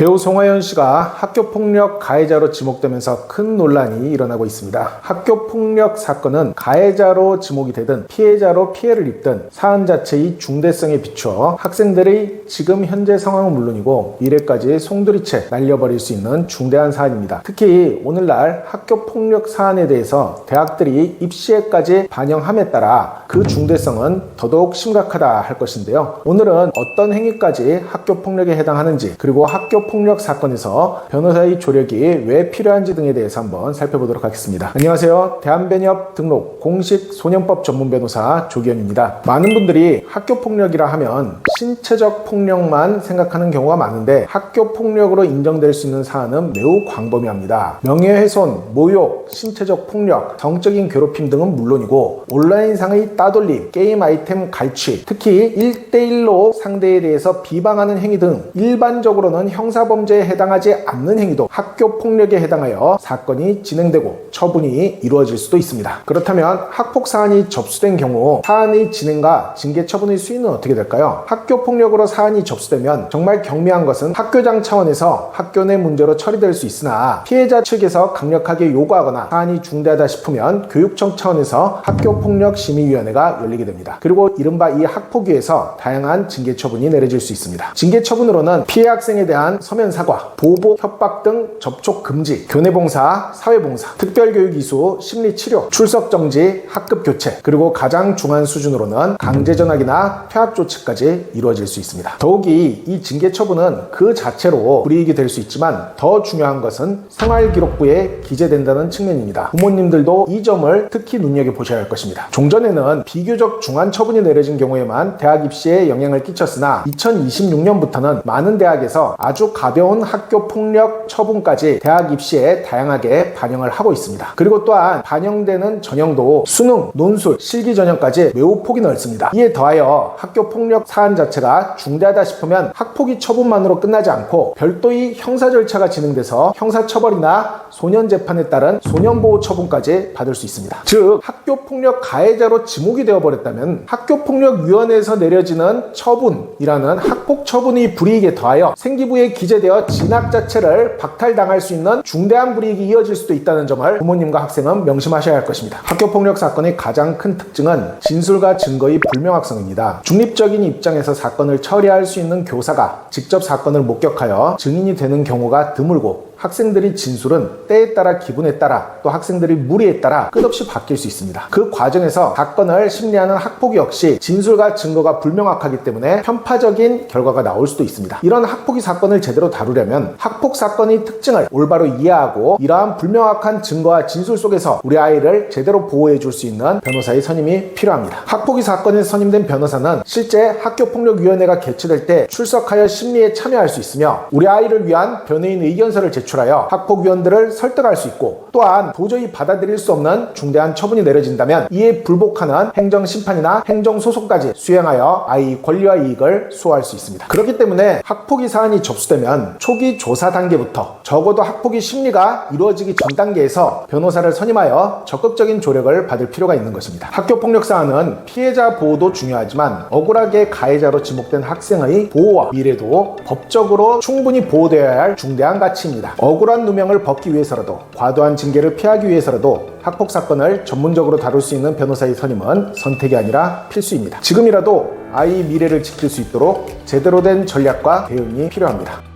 배우 송하연 씨가 학교 폭력 가해자로 지목되면서 큰 논란이 일어나고 있습니다. 학교 폭력 사건은 가해자로 지목이 되든 피해자로 피해를 입든 사안 자체의 중대성에 비추어 학생들의 지금 현재 상황은 물론이고 미래까지 송두리째 날려버릴 수 있는 중대한 사안입니다. 특히 오늘날 학교 폭력 사안에 대해서 대학들이 입시에까지 반영함에 따라 그 중대성은 더더욱 심각하다 할 것인데요. 오늘은 어떤 행위까지 학교 폭력에 해당하는지 그리고 학교 폭력 사건에서 변호사의 조력이 왜 필요한지 등에 대해서 한번 살펴보도록 하겠습니다. 안녕하세요. 대한변협 등록 공식 소년법 전문 변호사 조기현입니다. 많은 분들이 학교 폭력이라 하면 신체적 폭력만 생각하는 경우가 많은데 학교 폭력으로 인정될 수 있는 사안은 매우 광범위합니다. 명예훼손, 모욕, 신체적 폭력, 성적인 괴롭힘 등은 물론이고 온라인상의 따돌림, 게임 아이템 갈취, 특히 1대1로 상대에 대해서 비방하는 행위 등 일반적으로는 형사 범죄에 해당하지 않는 행위도 학교 폭력에 해당하여 사건이 진행되고 처분이 이루어질 수도 있습니다. 그렇다면 학폭 사안이 접수된 경우 사안의 진행과 징계 처분의 수위는 어떻게 될까요? 학교 폭력으로 사안이 접수되면 정말 경미한 것은 학교장 차원에서 학교 내 문제로 처리될 수 있으나 피해자 측에서 강력하게 요구하거나 사안이 중대하다 싶으면 교육청 차원에서 학교 폭력 심의위원회가 열리게 됩니다. 그리고 이른바 이 학폭위에서 다양한 징계 처분이 내려질 수 있습니다. 징계 처분으로는 피해 학생에 대한 서면 사과, 보복, 협박 등 접촉 금지, 교내 봉사, 사회 봉사, 특별 교육 이수, 심리 치료, 출석 정지, 학급 교체, 그리고 가장 중한 수준으로는 강제 전학이나 퇴학 조치까지 이루어질 수 있습니다. 더욱이 이 징계 처분은 그 자체로 불이익이 될 수 있지만 더 중요한 것은 생활기록부에 기재된다는 측면입니다. 부모님들도 이 점을 특히 눈여겨 보셔야 할 것입니다. 종전에는 비교적 중한 처분이 내려진 경우에만 대학 입시에 영향을 끼쳤으나 2026년부터는 많은 대학에서 아주 가벼운 학교 폭력 처분까지 대학 입시에 다양하게 반영을 하고 있습니다. 그리고 또한 반영되는 전형도 수능, 논술, 실기 전형까지 매우 폭이 넓습니다. 이에 더하여 학교 폭력 사안 자체가 중대하다 싶으면 학폭위 처분만으로 끝나지 않고 별도의 형사 절차가 진행돼서 형사 처벌이나 소년 재판에 따른 소년 보호 처분까지 받을 수 있습니다. 즉 학교 폭력 가해자로 지목이 되어버렸다면 학교 폭력 위원회에서 내려지는 처분이라는 학폭 처분의 불이익에 더하여 생기부에 기재 되어 진학 자체를 박탈당할 수 있는 중대한 불이익이 이어질 수도 있다는 점을 부모님과 학생은 명심하셔야 할 것입니다. 학교 폭력 사건의 가장 큰 특징은 진술과 증거의 불명확성입니다. 중립적인 입장에서 사건을 처리할 수 있는 교사가 직접 사건을 목격하여 증인이 되는 경우가 드물고 학생들의 진술은 때에 따라 기분에 따라 또 학생들의 무리에 따라 끝없이 바뀔 수 있습니다. 그 과정에서 사건을 심리하는 학폭 역시 진술과 증거가 불명확하기 때문에 편파적인 결과가 나올 수도 있습니다. 이런 학폭위 사건을 제대로 다루려면 학폭 사건의 특징을 올바로 이해하고 이러한 불명확한 증거와 진술 속에서 우리 아이를 제대로 보호해 줄 수 있는 변호사의 선임이 필요합니다. 학폭위 사건에 선임된 변호사는 실제 학교폭력위원회가 개최될 때 출석하여 심리에 참여할 수 있으며 우리 아이를 위한 변호인 의견서를 제출하여 학폭위원들을 설득할 수 있고 또한 도저히 받아들일 수 없는 중대한 처분이 내려진다면 이에 불복하는 행정심판이나 행정소송까지 수행하여 아이 권리와 이익을 수호할 수 있습니다. 그렇기 때문에 학폭위 사안이 접수되면 초기 조사 단계부터 적어도 학폭위 심리가 이루어지기 전 단계에서 변호사를 선임하여 적극적인 조력을 받을 필요가 있는 것입니다. 학교폭력 사안은 피해자 보호도 중요하지만 억울하게 가해자로 지목된 학생의 보호와 미래도 법적으로 충분히 보호되어야 할 중대한 가치입니다. 억울한 누명을 벗기 위해서라도 과도한 징계를 피하기 위해서라도 학폭 사건을 전문적으로 다룰 수 있는 변호사의 선임은 선택이 아니라 필수입니다. 지금이라도 아이 미래를 지킬 수 있도록 제대로 된 전략과 대응이 필요합니다.